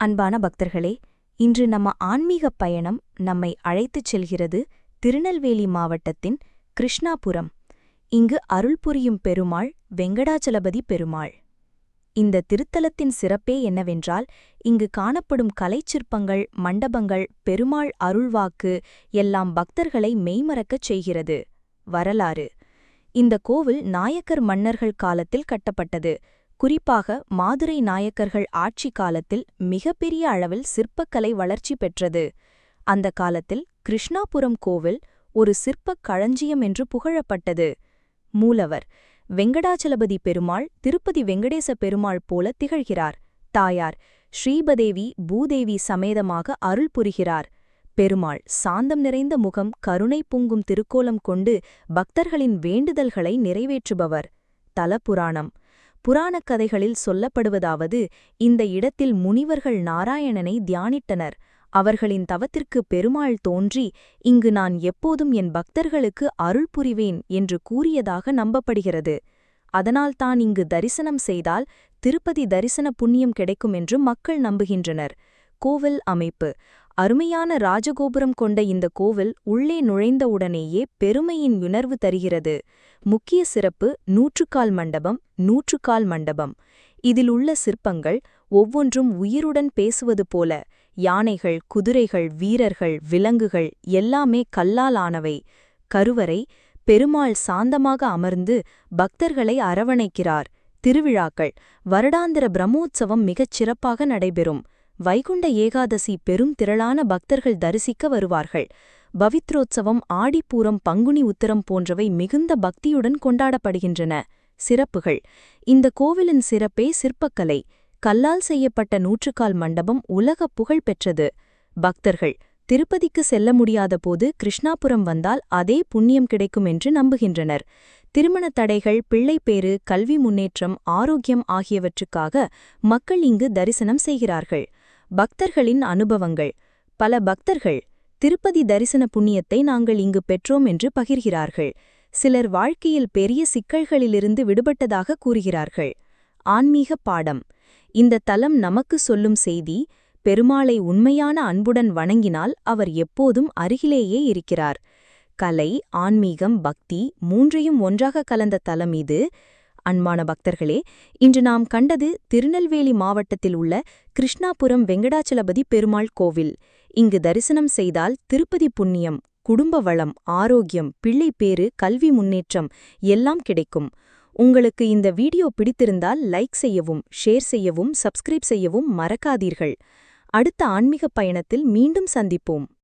அன்பான பக்தர்களே இன்று நம்ம ஆன்மீகப் பயணம் நம்மை அழைத்துச் செல்கிறது திருநெல்வேலி மாவட்டத்தின் கிருஷ்ணாபுரம். இங்கு அருள் புரியும் பெருமாள் வெங்கடாச்சலபதி பெருமாள். இந்த திருத்தலத்தின் சிறப்பே என்னவென்றால் இங்கு காணப்படும் கலைச்சிற்பங்கள் மண்டபங்கள் பெருமாள் அருள்வாக்கு எல்லாம் பக்தர்களை மெய்மறக்கச் செய்கிறது. வரலாறு. இந்த கோவில் நாயக்கர் மன்னர்கள் காலத்தில் கட்டப்பட்டது. குறிப்பாக மாதுரை நாயக்கர்கள் ஆட்சி காலத்தில் மிகப்பெரிய அளவில் சிற்பக்கலை வளர்ச்சி பெற்றது. அந்த காலத்தில் கிருஷ்ணாபுரம் கோவில் ஒரு சிற்பக் களஞ்சியம் என்று புகழப்பட்டது. மூலவர் வெங்கடாச்சலபதி பெருமாள் திருப்பதி வெங்கடேச பெருமாள் போல திகழ்கிறார். தாயார் ஸ்ரீபதேவி பூதேவி சமேதமாக அருள் புரிகிறார். பெருமாள் சாந்தம் நிறைந்த முகம் கருணை பொங்கும் திருக்கோலம் கொண்டு பக்தர்களின் வேண்டுதல்களை நிறைவேற்றுபவர். தலபுராணம் புராணக் கதைகளில் சொல்லப்படுவதாவது இந்த இடத்தில் முனிவர்கள் நாராயணனை தியானிட்டனர் அவர்களின் தவத்திற்கு பெருமாள் தோன்றி இங்கு நான் எப்போதும் என் பக்தர்களுக்கு அருள் புரிவேன் என்று கூறியதாக நம்பப்படுகிறது. அதனால்தான் இங்கு தரிசனம் செய்தால் திருப்பதி தரிசன புண்ணியம் கிடைக்கும் என்று மக்கள் நம்புகின்றனர். கோவில் அமைப்பு. அருமையான ராஜகோபுரம் கொண்ட இந்த கோவில் உள்ளே நுழைந்தவுடனேயே பெருமையின் உணர்வு தருகிறது. முக்கிய சிறப்பு நூற்றுக்கால் மண்டபம் நூற்றுக்கால் மண்டபம். இதில் உள்ள சிற்பங்கள் ஒவ்வொன்றும் உயிருடன் பேசுவது போல யானைகள் குதிரைகள் வீரர்கள் விலங்குகள் எல்லாமே கல்லால் ஆனவை கருவறை பெருமாள் சாந்தமாக அமர்ந்து பக்தர்களை அரவணைக்கிறார். திருவிழாக்கள் வருடாந்திர பிரம்மோற்சவம் மிகச் சிறப்பாக நடைபெறும். வைகுண்ட ஏகாதசி பெரும் திரளான பக்தர்கள் தரிசிக்க வருவார்கள். பவித்ரோத்சவம் ஆடிப்பூரம் பங்குனி உத்தரம் போன்றவை மிகுந்த பக்தியுடன் கொண்டாடப்படுகின்றன. சிறப்புகள். இந்த கோவிலின் சிறப்பே சிற்பக்கலை. கல்லால் செய்யப்பட்ட நூற்றுக்கால் மண்டபம் உலக புகழ் பெற்றது. பக்தர்கள் திருப்பதிக்கு செல்ல முடியாத போது கிருஷ்ணாபுரம் வந்தால் அதே புண்ணியம் கிடைக்கும் என்று நம்புகின்றனர். திருமணத் தடைகள் பிள்ளைப்பேறு கல்வி முன்னேற்றம் ஆரோக்கியம் ஆகியவற்றுக்காக மக்கள் இங்கு தரிசனம் செய்கிறார்கள். பக்தர்களின் அனுபவங்கள். பல பக்தர்கள் திருப்பதி தரிசன புண்ணியத்தை நாங்கள் இங்கு பெற்றோம் என்று பகிர்கிறார்கள். சிலர் வாழ்க்கையில் பெரிய சிக்கல்களிலிருந்து விடுபட்டதாக கூறுகிறார்கள். ஆன்மீக பாடம். இந்த தலம் நமக்கு சொல்லும் செய்தி பெருமாளை உண்மையான அன்புடன் வணங்கினால் அவர் எப்போதும் அருகிலேயே இருக்கிறார். கலை ஆன்மீகம் பக்தி மூன்றையும் ஒன்றாக கலந்த தலம் இது. அன்பான பக்தர்களே இன்று நாம் கண்டது திருநெல்வேலி மாவட்டத்தில் உள்ள கிருஷ்ணாபுரம் வெங்கடாச்சலபதி பெருமாள் கோவில். இங்கு தரிசனம் செய்தால் திருப்பதி புண்ணியம் குடும்ப வளம் ஆரோக்கியம் பிள்ளைப்பேறு கல்வி முன்னேற்றம் எல்லாம் கிடைக்கும். உங்களுக்கு இந்த வீடியோ பிடித்திருந்தால் லைக் செய்யவும் ஷேர் செய்யவும் சப்ஸ்கிரைப் செய்யவும் மறக்காதீர்கள். அடுத்த ஆன்மீக பயணத்தில் மீண்டும் சந்திப்போம்.